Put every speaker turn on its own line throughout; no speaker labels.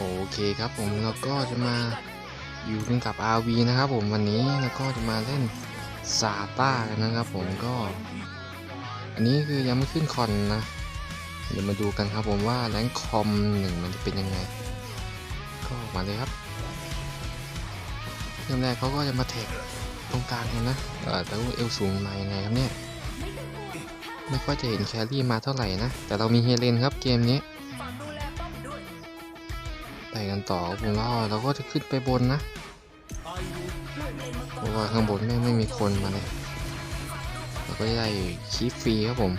โอเคครับผมแล้วก็จะมาอยู่กันกับ RV นะครับผมวันนี้แล้วก็จะมาเล่นซาต้ากันนะครับผมก็ อันนี้คือยังไม่ขึ้นคอนนะ เดี๋ยวมาดูกันครับผมว่าแรงคอมหนึ่งมันจะเป็นยังไง ก็มาเลยครับเริ่มแรกเขาก็จะมาแท็กตรงกลางกันนะแต่ว่าเอวสูงมายังไงครับเนี่ยไม่ค่อยจะเห็นแครี่มาเท่าไหร่นะ แต่เรามีเฮเลนครับเกมนี้ ไปกันต่อครับผมแล้วเราก็จะขึ้นไปบนนะเพราะว่าข้างบนไม่ไม่มีคนมาเลยเราก็ได้คีฟฟรีครับผม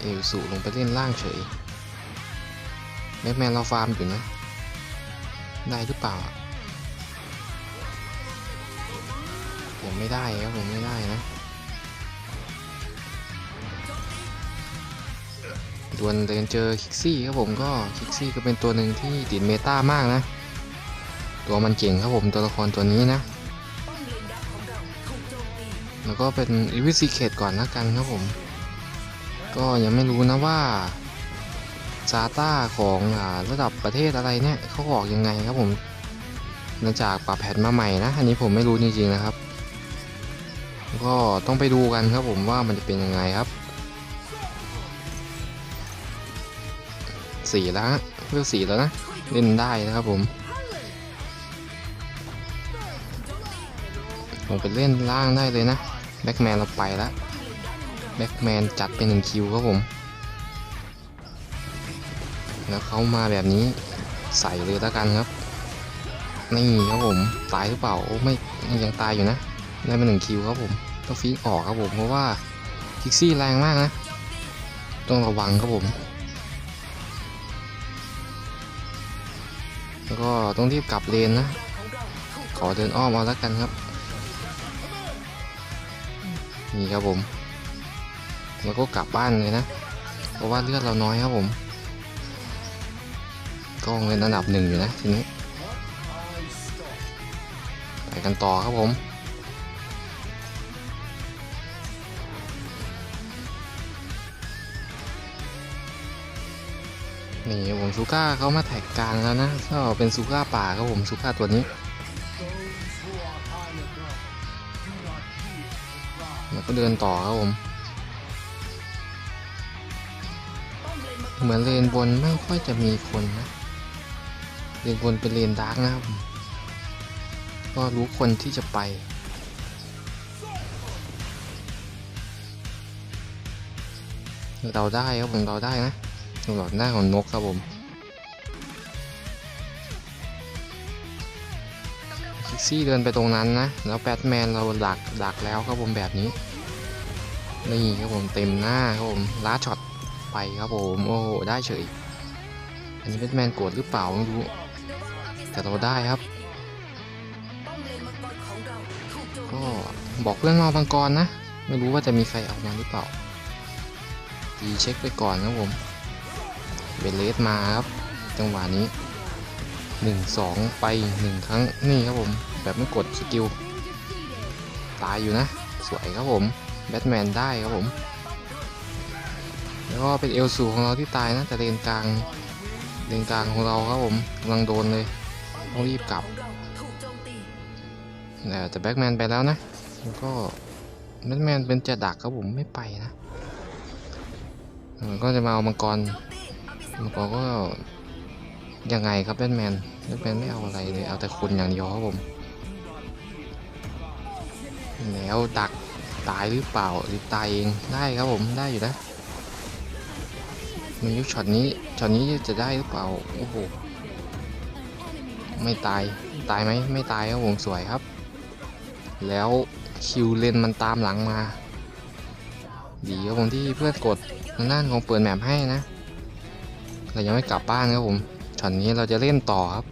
เอลสูลงไปเล่นล่างเฉยแบ็กแมนเราฟาร์มอยู่นะ ได้หรือเปล่า ผมไม่ได้ครับผมไม่ได้นะ ดวลเดินเจอคิกซี่ครับผมก็คิกซี่ก็เป็นตัวหนึ่งที่ติดเมตามากนะ ตัวมันเก่งครับผมตัวละครตัวนี้นะ แล้วก็เป็นอีวิซีเคตก่อนละกันครับผม ก็ยังไม่รู้นะว่าซาต้าของอาระดับประเทศอะไรเนี่ยเขาออกยังไงครับผมเนื่องจากปรับแพทมาใหม่นะ อันนี้ผมไม่รู้จริงๆนะครับ ก็ต้องไปดูกันครับผมว่ามันจะเป็นยังไงครับ สี่แล้วฮะเลือกสี่แล้วนะ เล่นได้นะครับผมผมไปเล่นล่างได้เลยนะ แบ็กแมนเราไปแล้ว แบ็กแมนจัดเป็นหนึ่งคิวครับผม แล้วเขามาแบบนี้ใส่เลยแล้วกันครับ นี่ครับผม ตายหรือเปล่า โอ้ไม่ยังตายอยู่นะ ได้มาหนึ่งคิวครับผม ต้องฟีกออกครับผม เพราะว่าคิกซี่แรงมากนะ ต้องระวังครับผม แล้วก็ต้องรีบกลับเลนนะ ขอเดินอ้อมเอาแล้วกันครับ นี่ครับผม แล้วก็กลับบ้านเลยนะ เพราะว่าเลือดเราน้อยครับผม ก็เงินอันดับหนึ่งอยู่นะทีนี้ ไปกันต่อครับผม นี่ผมซูก้าเขามาแท็กกลางแล้วนะก็เป็นซูก้าป่าครับผมซูก้าตัวนี้แล้วก็เดินต่อครับผม เหมือนเลนบนไม่ค่อยจะมีคนนะเลนบนเป็นเลนดาร์กนะครับผมก็รู้คนที่จะไปเราได้ครับผมเราได้นะ ตลอดหน้าของนกครับผมคิกซี่เดินไปตรงนั้นนะ แล้วแบทแมนเราดักดักแล้วครับผมแบบนี้นี่ครับผมเต็มหน้าครับผมล้าช็อตไปครับผมโอ้โหได้เฉย อันนี้แบทแมนโกรธหรือเปล่าไม่รู้แต่เราได้ครับก็บอกเพื่อนมาบังกรนะ ไม่รู้ว่าจะมีใครเอามาหรือเปล่าดีเช็คไปก่อนครับผม เบลเลสมาครับ จังหวะนี้ 1 2 ไป 1 ครั้งนี่ครับผม แบบไม่กดสกิล ตายอยู่นะ สวยครับผมแบทแมนได้ครับผม แล้วก็เป็นเอลสูของเราที่ตายนะแต่เลนกลางเลนกลางของเราครับผมกำลังโดนเลยต้องรีบกลับแต่แบ็กแมนไปแล้วนะแล้วก็แบ็กแมนเป็นจะดักครับผมไม่ไปนะเออก็จะมาเอามังกร มังกรก็ยังไงครับแบทแมนแบทแมนไม่เอาอะไรเลย เอาแต่คนอย่างเดียวครับผม แล้วดักตายหรือเปล่าหรือตายเองได้ครับผมได้อยู่นะมันยุคช็อตนี้ช็อตนี้จะได้หรือเปล่าโอ้โหไม่ตายตายไหมไม่ตายครับผมสวยครับ แล้วคิวเลนมันตามหลังมา ดีครับผมที่เพื่อนกดทางด้านของเปิดแมปให้นะ เรายังไม่กลับบ้านครับผมช็อตนี้เราจะเล่นต่อครับ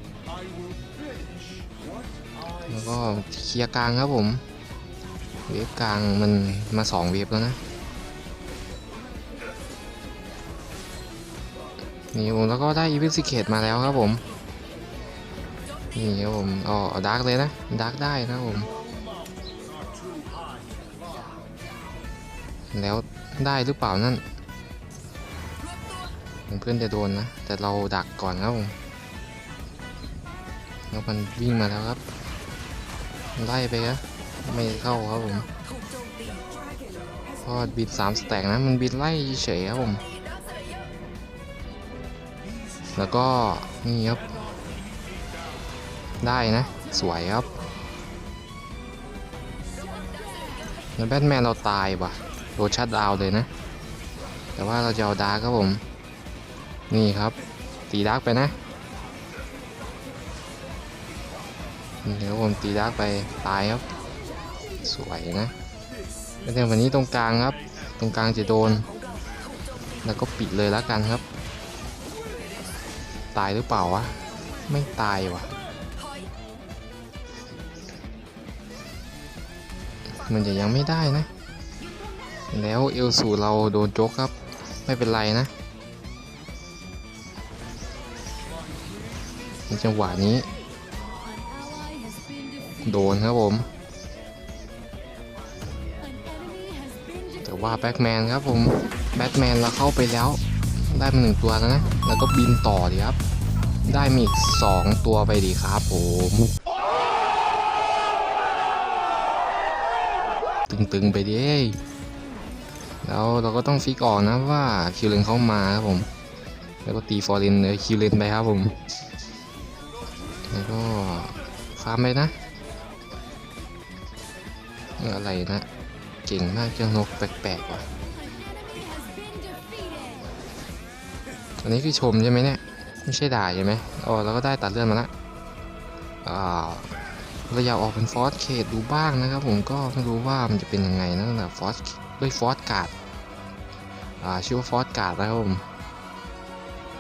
แล้วก็เคลียร์กลางครับผม เวฟกลางมันมาสองเวฟแล้วนะ นี่ผมแล้วก็ได้อีวิสิเคตมาแล้วครับผม นี่ครับผมอ๋อดาร์กเลยนะ ดาร์กได้นะครับผม แล้วได้หรือเปล่านั่น เพื่อนจะโดนนะ แต่เราดักก่อนครับผมแล้วมันวิ่งมาแล้วครับ ไล่ไปครับไม่เข้าครับผมพราะบินสามสแต็กนะ มันบินไล่เฉยครับผม แล้วก็นี่ครับ ได้นะ สวยครับแล้วแบทแมนเราตายว่ะโดนชัดดาวเลยนะ แต่ว่าเราจะเอาดาร์กครับผม นี่ครับ ตีดาร์กไปนะเดี๋ยวผมตีดาร์กไปตายครับ สวยนะแล้วเดี๋ยววันนี้ตรงกลางครับ ตรงกลางจะโดน แล้วก็ปิดเลยแล้วกันครับ ตายหรือเปล่าวะ ไม่ตายวะมันจะยังไม่ได้นะ แล้วเอลสูเราโดนโจ๊กครับ ไม่เป็นไรนะ ในจังหวะนี้ โดนครับผม แต่ว่าแบ็กแมนครับผมแบทแมนเราเข้าไปแล้วได้มาหนึ่งตัวแล้วนะ แล้วก็บินต่อดีครับ ได้มีอีกสองตัวไปดีครับผมตึงๆไปดิแล้วเราก็ต้องฟิกออกนะว่าคิวเลนเข้ามาครับผม แล้วก็ตีฟอร์เรนเลยคิวเลนไปครับผม แล้วก็ฟาร์มไปนะเอออะไรนะ เก่งมากเจ้านกแปลกๆว่ะอันนี้คือชมใช่ไหมเนี่ยไม่ใช่ด่าใช่ไหมอ๋อเราก็ได้ตัดเลื่อนมาละอ่าเราอยากออกเป็นฟอสเคดดูบ้างนะครับ ผมก็ไม่รู้ว่ามันจะเป็นยังไงนะแบบฟอสด้วยฟอสการ์ดอ่าชื่อว่าฟอสการ์ดนะครับผม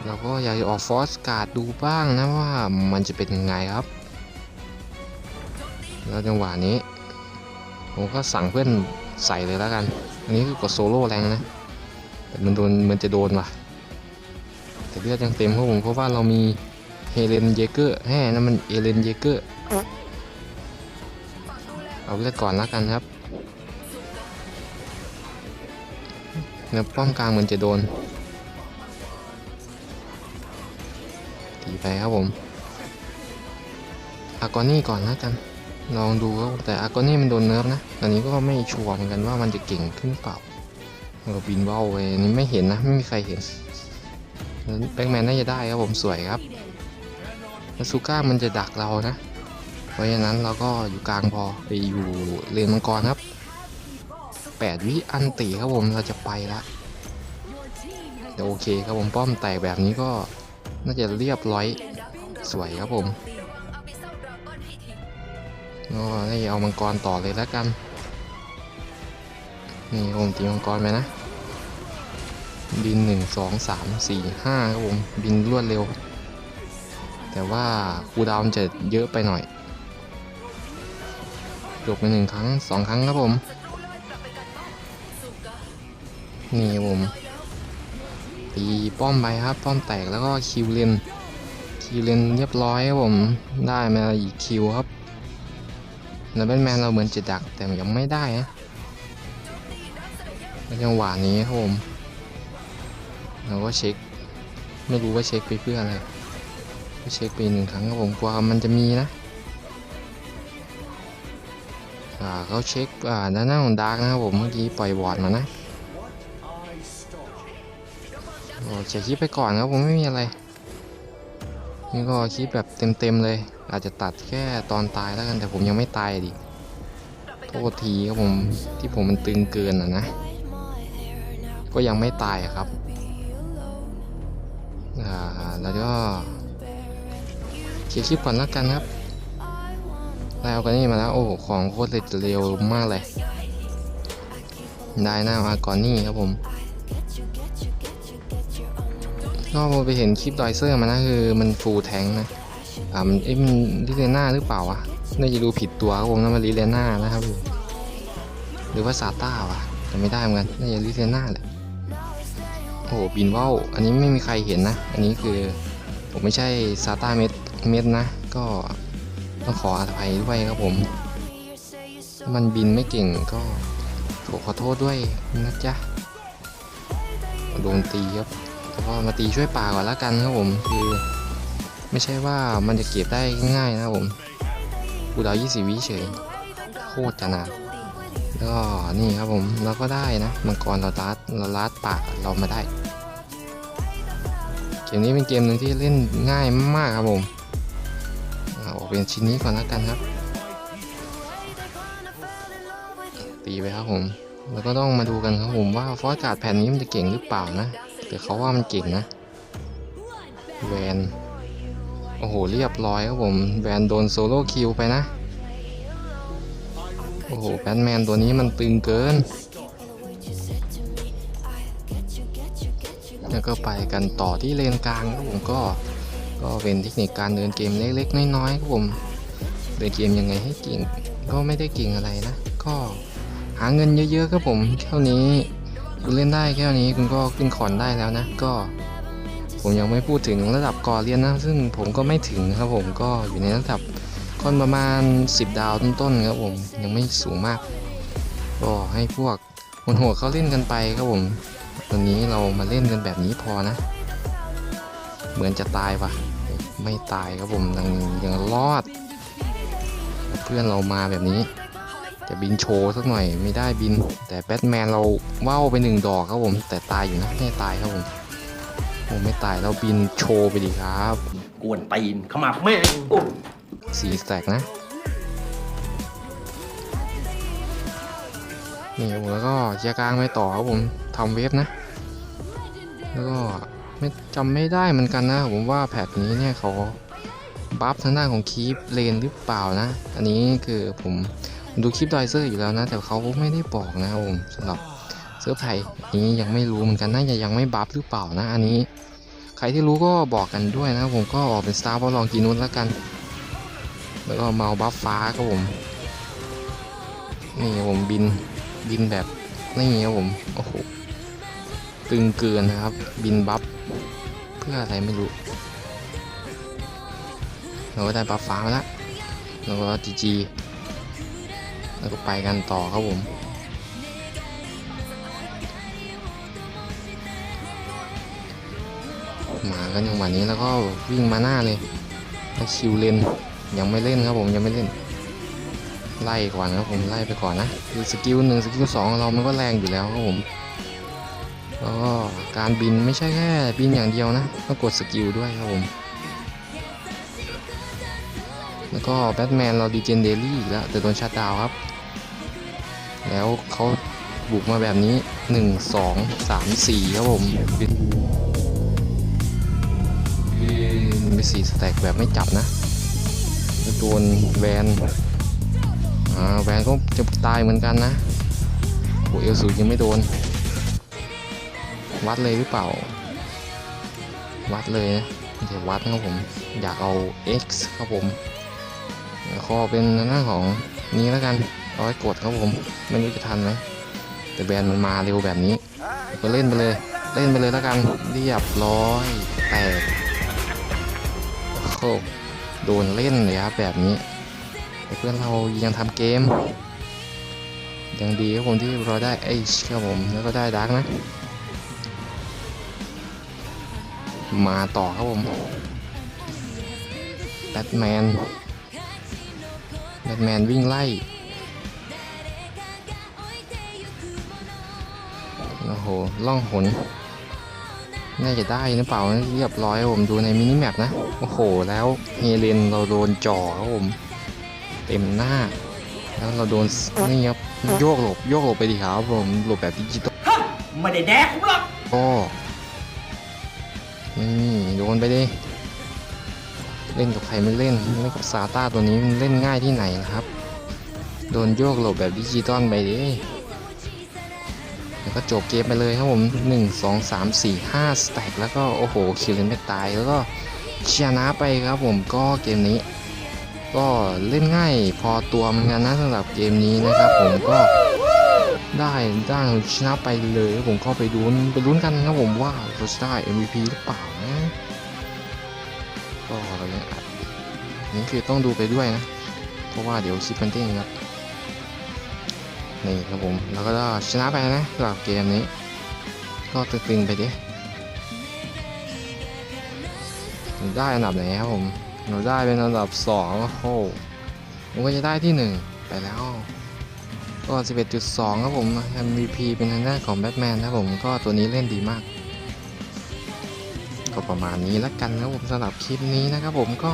เราก็อยากจะออกฟอสการ์ดดูบ้างนะว่ามันจะเป็นยังไงครับ แล้วจังหวะนี้ ผมก็สั่งเพื่อนใส่เลยแล้วกัน อันนี้คือกดโซโล่แรงนะ แต่มันโดนมันจะโดนว่ะ แต่เลือดยังเต็มครับผมเพราะว่าเรามีเฮเลนเยเกอร์แห่นั่นมันเอเลนเยเกอร์ เอาเลือดก่อนแล้วกันครับแล้วป้อมกลางมันจะโดน ตีไปครับผมอากอนี่ก่อนแล้วกัน ลองดูครับแต่อากอนี่มันโดนเนิร์ฟนะตอนนี้ก็ไม่ชัวร์เหมือนกันว่ามันจะเก่งขึ้นเปล่าเราบินว่าวไปนนี้ไม่เห็นนะไม่มีใครเห็นแบ็กแมนน่าจะได้ครับผมสวยครับแล้วซูก้ามันจะดักเรานะ เพราะฉะนั้นเราก็อยู่กลางพอไปอยู่เลนมังกรครับ8วิอันตีครับผมเราจะไปละโอเคครับผมป้อมแตกแบบนี้ก็ น่าจะเรียบร้อยสวยครับผมก็ให้เอามังกรต่อเลยแล้วกัน นี่ผมตีมังกรไปนะ บิน1 2 3 4 5ครับผม บินรวดเร็ว แต่ว่าคูดาวจะเยอะไปหน่อยจบไปหนึ่งครั้งสองครั้งครับผม นี่ผม ตีป้อมไปครับป้อมแตกแล้วก็คิวเลนคิวเลนเรียบร้อยครับผมได้มาอีกคิวครับแล้วแบทแมนเราเหมือนจะดักแต่ยังไม่ได้นะจังหวะนี้ครับผมเราก็เช็คไม่รู้ว่าเช็คไปเพื่ออะไรก็เช็คไปหนึ่งครั้งครับผมกลัวมันจะมีนะอ่าเขาเช็คอ่าด้านหน้าของดาร์กนะครับผมเมื่อกี้ปล่อยวอร์ดมานะ โอ้เช็คคลิปไปก่อนครับผมไม่มีอะไร นี่ก็คลิปแบบเต็มๆเลย อาจจะตัดแค่ตอนตายแล้วกันแต่ผมยังไม่ตายดิโทษทีครับผมที่ผมมันตึงเกินอะนะ ก็ยังไม่ตายครับอ่าแล้วก็เคลียร์คลิปก่อนแล้วกันครับได้เอากันนี่มาแล้วโอ้ของโคตรเร็วมากเลย ได้หน้ามาก่อนนี่ครับผม ก็ไปเห็นคลิปดอยเซอร์มานะคือมันฟูลแทงนะอ่ามันเอ้ยมันลิเลน่าหรือเปล่าวะน่าจะดูผิดตัวครับผมนั่นมันลิเลน่านะครับหรือว่าซาต้าวะแต่ไม่ได้เหมือนกันน่าจะลิเลน่าแหละโอ้โหบินว่าวอันนี้ไม่มีใครเห็นนะ อันนี้คือผมไม่ใช่ซาต้าเม็ดเม็ดนะ ก็ต้องขออภัยด้วยครับผมถ้ามันบินไม่เก่งก็ขอขอโทษด้วยนะจ๊ะโดนตีครับ ก็มาตีช่วยป่าก่อนละกันครับผมคือไม่ใช่ว่ามันจะเก็บได้ง่ายนะครับผมกูดาว20วิเฉยโคตรจะนานแล้วก็นี่ครับผมเราก็ได้นะมังกรเราลัดเราลัดป่าเรามาได้ เกมนี้เป็นเกมหนึ่งที่เล่นง่ายมากครับผมเอาเป็นชิ้นนี้ก่อนและกันครับ ตีไปครับผม แล้วก็ต้องมาดูกันครับผมว่าฟอสการ์ดแผ่นนี้มันจะเก่งหรือเปล่านะ แต่เขาว่ามันเก่งนะ แวน โอ้โห เรียบร้อยครับผม แวนโดนโซโล่คิวไปนะ โอ้โห แบทแมนตัวนี้มันตึงเกิน แล้วก็ไปกันต่อที่เลนกลางครับผมก็ ก็เป็นเทคนิคการเดินเกมเล็กๆ น้อยๆครับผม เดินเกมยังไงให้เก่ง ก็ไม่ได้เก่งอะไรนะ ก็หาเงินเยอะๆครับผม เท่านี้ คุณเล่นได้แค่นี้คุณก็ขึ้นคอนได้แล้วนะ ก็ ผมยังไม่พูดถึงระดับก่อเรียนนะ ซึ่งผมก็ไม่ถึงครับผมก็อยู่ในระดับค่อนประมาณ 10 ดาวต้นๆครับผมยังไม่สูงมาก ก็ให้พวกคนโหดเขาเล่นกันไปครับผมวันนี้เรามาเล่นกันแบบนี้พอนะ เหมือนจะตายปะไม่ตายครับผมยังยังรอด เพื่อนเรามาแบบนี้ จะบินโชว์สักหน่อยไม่ได้บิน แต่แบทแมนเราว่าวไปหนึ่งดอกครับผม แต่ตายอยู่นะไม่ตายครับผมโอ้ไม่ตายเราบินโชว์ไปดีครับ
กวนตีนเข้ามาแม่งโอ้
สีแตกนะนี่ครับผมแล้วก็เคลียร์กลางไปต่อครับผมทำเวฟนะ แล้วก็ไม่จำไม่ได้เหมือนกันนะ ผมว่าแพทนี้เนี่ยเขาบัฟทางด้านของคีปเลนหรือเปล่านะ อันนี้คือผม ดูคลิปดอยเซอร์อยู่แล้วนะ แต่เขาไม่ได้บอกนะผมสำหรับเซิร์ฟไทยนี้ยังไม่รู้เหมือนกันน่าจะยังไม่บัฟหรือเปล่านะ อันนี้ ใครที่รู้ก็บอกกันด้วยนะผมก็ออกเป็นสตาร์บอลลองกีนุนแล้วกัน แล้วก็เมาบัฟฟ้าครับผมนี่ผมบินบินแบบนี่ครับผมโอ้โหตึงเกินนะครับ บินบัฟเพื่ออะไรไม่รู้เราก็ได้บัฟฟ้ามาแล้วแล้วก็จีจี แล้วก็ไปกันต่อครับผม มากันจังหวะนี้แล้วก็วิ่งมาหน้าเลยแล้วคิวเลนยังไม่เล่นครับผมยังไม่เล่น ไล่ก่อนครับผมไล่ไปก่อนนะคือสกิลหนึ่งสกิลสองเรามันก็แรงอยู่แล้วครับผมแล้วก็การบินไม่ใช่แค่บินอย่างเดียวนะต้องกดสกิลด้วยครับผม แล้วก็แบทแมนเราดีเจนเดลี่อีกแล้วแต่โดนชัดดาวครับ แล้วเขาบุกมาแบบนี้ 1 2 3 4 ครับผมบินบินสี่สแต็กแบบไม่จับนะแล้วโดนแวนอ่าแวนก็จะตายเหมือนกันนะโหเอลสูยังไม่โดน วัดเลยหรือเปล่า วัดเลยนะเดี๋ยววัดนะครับผม อยากเอา X ครับผม แล้วก็เป็นหน้าของนี้แล้วกันเอาไว้กดครับผมไม่รู้จะทันไหมแต่แบรนด์มันมาเร็วแบบนี้ ก็เล่นไปเลย เล่นไปเลยแล้วกันเรียบร้อยแตกโอ้โหโดนเล่นเลยครับแบบนี้เพื่อนเรายังทำเกมยังดีครับผมที่เราได้ H ครับผมแล้วก็ได้ดักนะ มาต่อครับผมแบทแมน แบทแมนวิ่งไล่ โอ้โห ล่องหน น่าจะได้หรือเปล่านะเรียบร้อยครับผมดูในมินิแมปนะ โอ้โห แล้วเฮเลนเราโดนจ่อครับผม เต็มหน้า แล้วเราโดนนี่ครับโยกหลบโยกหลบไปดีครับผมหลบแบบดิจิตอล
ไม่ได้แดกผมหรอก
ก็นี่โดนไปดิ เล่นกับใครไม่เล่นเล่นกับซาต้าตัวนี้มันเล่นง่ายที่ไหนนะครับ โดนโยกหลบแบบดิจิตอลไปดิแล้วก็จบเกมไปเลยครับผม 1 2 3 4 5 สแต็กแล้วก็โอ้โหคิวเลนไม่ตายแล้วก็ชนะไปครับผมก็เกมนี้ ก็เล่นง่ายพอตัวเหมือนกันนะสำหรับเกมนี้นะครับผมก็ได้ได้ชนะไปเลยผมก็ไปดูไปลุ้นกันครับผมว่าเราจะได้ MVP หรือเปล่านะ นี่คือต้องดูไปด้วยนะ เพราะว่าเดี๋ยวคลิปมันเด้งครับ นี่ครับผม แล้วก็ชนะไปนะสำหรับเกมนี้ ก็ตึงๆไปดิ ได้อันดับไหนครับผมหนูได้เป็นอันดับสองโอ้โหผมก็จะได้ที่หนึ่งไปแล้วก็ 11.2 ครับผม MVP เป็นทางด้านของแบทแมนครับผม ก็ตัวนี้เล่นดีมาก ก็ประมาณนี้แล้วกันครับผมสำหรับคลิปนี้นะครับผมก็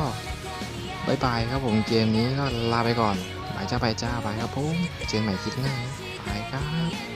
บายบายครับผมเกมนี้ก็ลาไปก่อนบายจ้าบายจ้าบายครับผมเจอกันใหม่คลิปหน้าบายครับ